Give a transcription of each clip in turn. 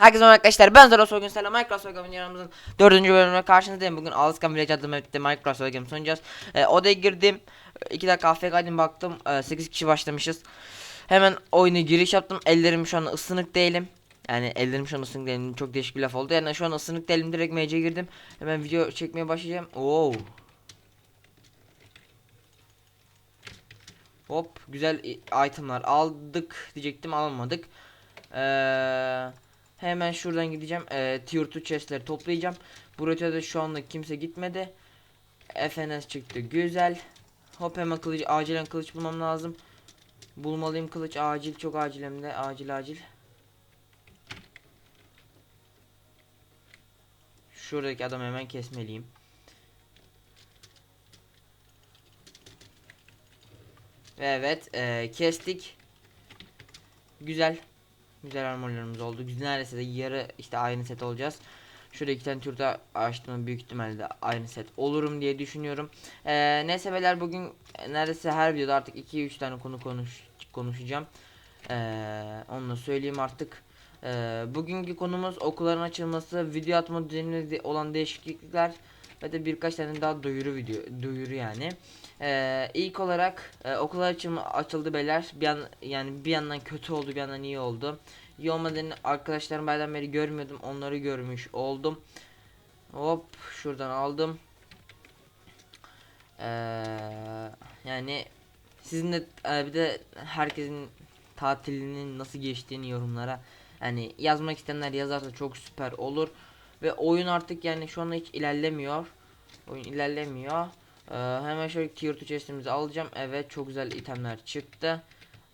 Herkese merhaba arkadaşlar. Ben Zara Soygun Selam. Minecraft Soygun videomuzun dördüncü bölümüne karşınızdayım. Bugün Alaskan Village adlı map'te Minecraft Soygun sunacağız ee, Odaya girdim. 2 dakika AFK'ydim baktım. Ee, 8 kişi başlamışız. Hemen oyuna giriş yaptım. Ellerim şu an ısınık değilim. Yani ellerim şu an ısınık değilim. Çok değişik bir laf oldu. Yani şu an ısınık değilim. Direkt MC'ye girdim. Hemen video çekmeye başlayacağım. Oo. Hop. Güzel itemlar aldık diyecektim. Almadık. Eee Hemen şuradan gideceğim. Ee, tier 2 chestleri toplayacağım. Buraya da şu anda kimse gitmedi. FNS çıktı. Güzel. Hop hemen kılıç acilen kılıç bulmam lazım. Bulmalıyım kılıç acil çok acil hem de acil acil. Şuradaki adamı hemen kesmeliyim. Evet, ee, kestik. Güzel. Güzel armorlarımız oldu. Neredeyse de yarı işte aynı set olacağız. Şurada iki tane turda açtığım büyük ihtimalle aynı set olurum diye düşünüyorum. Ee, neyse beyler bugün neredeyse her videoda artık 2-3 tane konu konuş konuşacağım. Ee, onu da söyleyeyim artık. Ee, bugünkü konumuz okulların açılması, video atma düzeninde olan değişiklikler ve de birkaç tane daha duyuru video duyuru yani. Ee, ilk olarak e, okullar açılma, açıldı beyler. Bir yan, yani bir yandan kötü oldu, bir yandan iyi oldu. İyi olmadığını arkadaşlarım baydan beri görmüyordum. Onları görmüş oldum. Hop şuradan aldım. Ee, yani sizin de e, bir de herkesin tatilinin nasıl geçtiğini yorumlara yani yazmak isteyenler yazarsa çok süper olur. Ve oyun artık yani şu anda hiç ilerlemiyor. Oyun ilerlemiyor. Ee, hemen şöyle tier 2 chestimizi alacağım. Evet çok güzel itemler çıktı.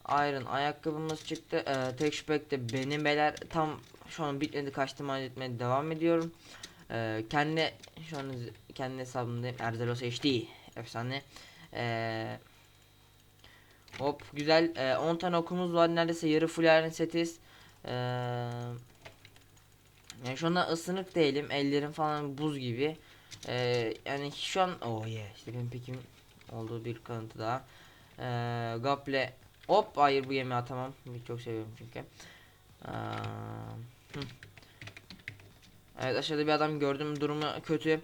Iron ayakkabımız çıktı. Ee, tek şüphe de benim beyler tam şu an bitmedi kaçtım halletmeye devam ediyorum. Ee, kendi şu an kendi hesabımdayım. Erzelos HD efsane. Ee, hop güzel. Ee, 10 tane okumuz var. Neredeyse yarı full iron setiz. Ee, yani şu anda ısınık değilim. Ellerim falan buz gibi. Ee, yani şu an oh yeah işte benim pekim olduğu bir kanıtı daha. Ee, Gaple hop hayır bu yemeği atamam. Çok seviyorum çünkü. Ee. Evet aşağıda bir adam gördüm durumu kötü.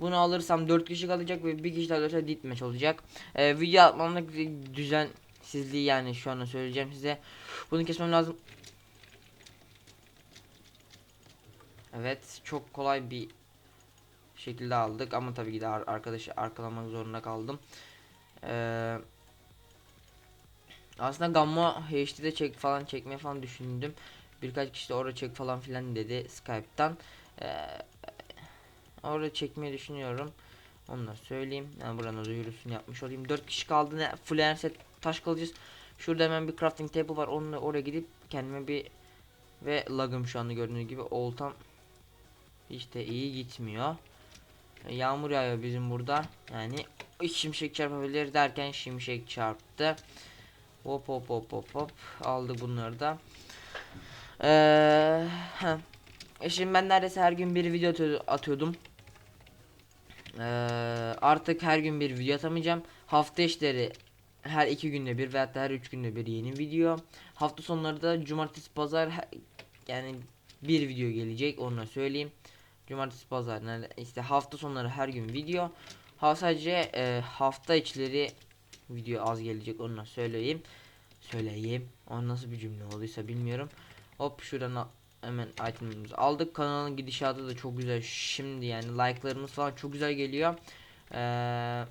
Bunu alırsam 4 kişi kalacak ve bir kişi daha alırsa ditmeç olacak. Ee, video atmamda düzensizliği yani şu anda söyleyeceğim size. Bunu kesmem lazım. Evet çok kolay bir şekilde aldık ama tabii ki de ar arkadaşı arkalamak zorunda kaldım. Ee, aslında Gamma HD'de çek falan çekmeye falan düşündüm. Birkaç kişi de orada çek falan filan dedi Skype'tan. Ee, orada çekmeyi düşünüyorum. Da söyleyeyim. Yani buranın duyurusunu yapmış olayım. 4 kişi kaldı. Ne full set taş kalacağız. Şurada hemen bir crafting table var. Onunla oraya gidip kendime bir ve lagım şu anda gördüğünüz gibi oltam işte iyi gitmiyor. Yağmur yağıyor bizim burada. Yani şimşek çarpabilir derken şimşek çarptı. Hop hop hop hop hop aldı bunları da. Ee. E şimdi ben neredeyse her gün bir video atıyor- atıyordum. Ee, artık her gün bir video atamayacağım. Hafta işleri her iki günde bir veya her üç günde bir yeni video. Hafta sonları da cumartesi pazar yani bir video gelecek onu söyleyeyim. Cumartesi pazar nerede işte hafta sonları her gün video. Ha sadece e, hafta içleri video az gelecek onu söyleyeyim. Söyleyeyim. O nasıl bir cümle olduysa bilmiyorum. Hop şuradan hemen itemimizi aldık. Kanalın gidişatı da çok güzel. Şimdi yani like'larımız falan çok güzel geliyor. Ee,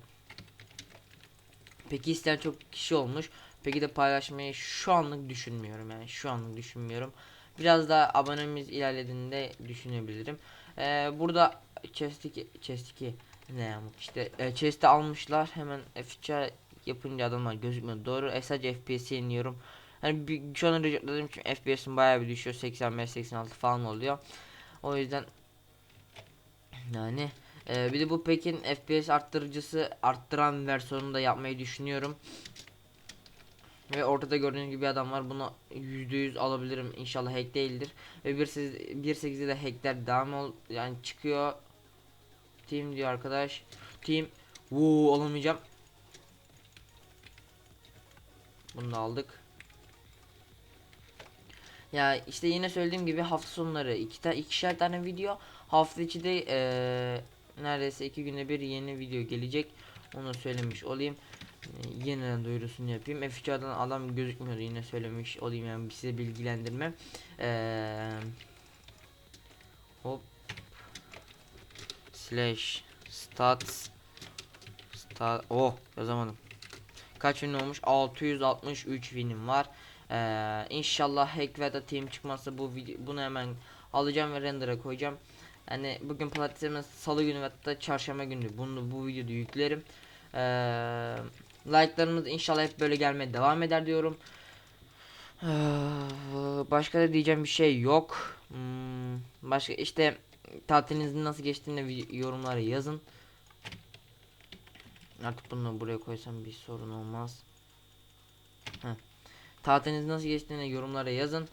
peki isteyen çok kişi olmuş. Peki de paylaşmayı şu anlık düşünmüyorum yani şu anlık düşünmüyorum. Biraz daha abonemiz ilerlediğinde düşünebilirim. Ee, burada chest'iki chest'iki ne yamuk işte e, chest'i almışlar hemen F3 yapınca adamlar gözükmüyor. Doğru e, sadece FPS'e iniyorum. Hani bir, şu an resetledim çünkü FPS'im bayağı bir düşüyor 85 86 falan oluyor. O yüzden yani e, bir de bu Pekin FPS arttırıcısı arttıran versiyonunu da yapmayı düşünüyorum. Ve ortada gördüğünüz gibi adam var. Bunu %100 alabilirim. İnşallah hack değildir. Ve 1.8'de de hackler devam ol yani çıkıyor. Team diyor arkadaş. Team. Woo alamayacağım. Bunu da aldık. Ya işte yine söylediğim gibi hafta sonları iki ta ikişer tane video hafta içi de eee, neredeyse iki günde bir yeni video gelecek onu söylemiş olayım yeniden duyurusunu yapayım. F3'den adam gözükmüyordu. Yine söylemiş olayım yani size bilgilendirme Eee, hop. Slash stats. Stat oh yazamadım. Kaç win olmuş? 663 winim var. Ee, inşallah hack ve da team çıkmazsa bu video bunu hemen alacağım ve render'a koyacağım. Yani bugün pazartesi salı günü ve da çarşamba günü bunu bu videoda yüklerim. Ee, like'larımız inşallah hep böyle gelmeye devam eder diyorum. Ee, başka da diyeceğim bir şey yok. Hmm, başka işte tatilinizin nasıl geçtiğini yorumlara yazın. Artık bunu buraya koysam bir sorun olmaz. Heh. Tatiliniz nasıl geçtiğini yorumlara yazın.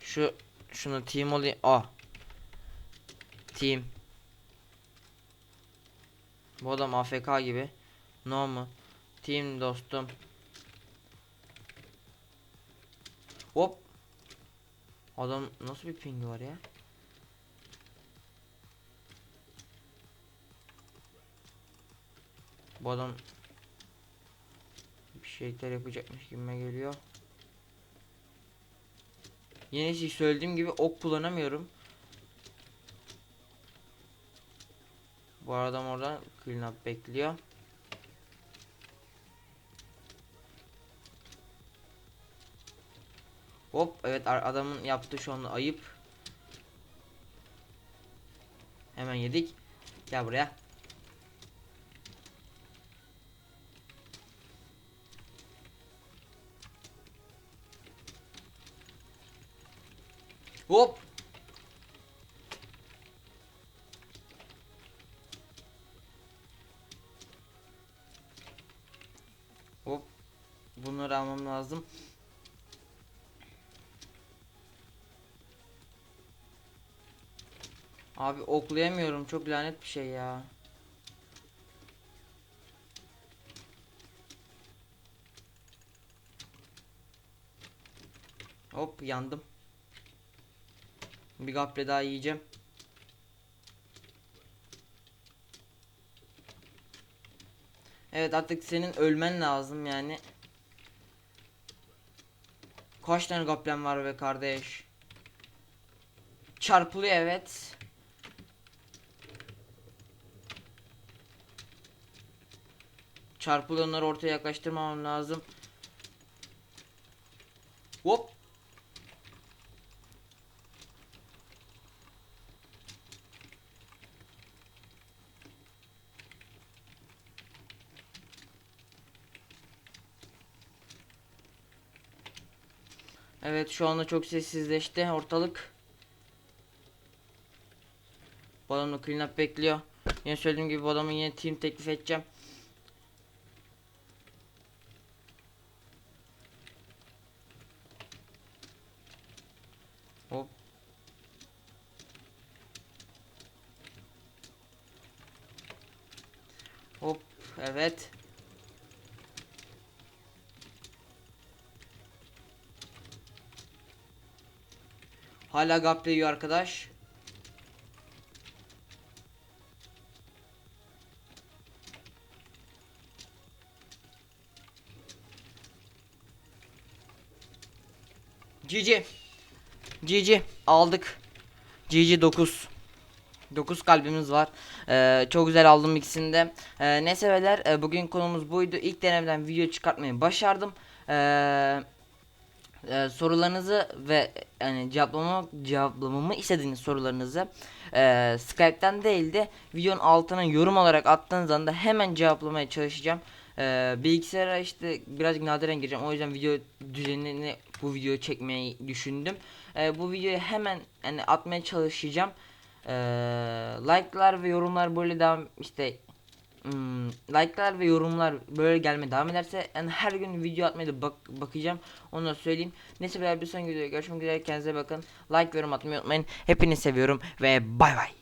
Şu şunu team olayım. Ah. Team. Bu adam AFK gibi. No mu? Team dostum. Hop. Adam nasıl bir pingi var ya? Bu adam bir şeyler yapacakmış gibime geliyor. Yine şey söylediğim gibi ok kullanamıyorum. Bu adam orada clean up bekliyor. Hop evet adamın yaptığı şu anda ayıp. Hemen yedik. Gel buraya. Hop. Hop. Bunları almam lazım. Abi oklayamıyorum. Çok lanet bir şey ya. Hop yandım. Bir gaple daha yiyeceğim. Evet artık senin ölmen lazım yani. Kaç tane gaplen var be kardeş? Çarpılıyor evet. Çarpılıyor onları ortaya yaklaştırmamam lazım. Hop. Evet şu anda çok sessizleşti ortalık. Bu adamla clean up bekliyor. Yine söylediğim gibi bu adamın yine team teklif edeceğim. Hop. Hop evet. Hala gap yiyor arkadaş. GG. GG aldık. GG 9. 9 kalbimiz var. Ee, çok güzel aldım ikisini de. Ee, neyse beyler e, bugün konumuz buydu. İlk denemeden video çıkartmayı başardım. Ee, e, sorularınızı ve yani cevaplamamı cevaplamamı istediğiniz sorularınızı e, Skype'ten değil de videonun altına yorum olarak attığınız anda hemen cevaplamaya çalışacağım. E, bilgisayara işte birazcık nadiren gireceğim. O yüzden video düzenini bu videoyu çekmeyi düşündüm. E, bu videoyu hemen yani atmaya çalışacağım. E, like'lar ve yorumlar böyle devam işte Hmm, like'lar ve yorumlar böyle gelmeye devam ederse yani her gün video atmaya da bak bakacağım. Onu da söyleyeyim. Neyse beyler bir sonraki videoda görüşmek üzere. Kendinize bakın. Like ve yorum atmayı unutmayın. Hepinizi seviyorum ve bay bay.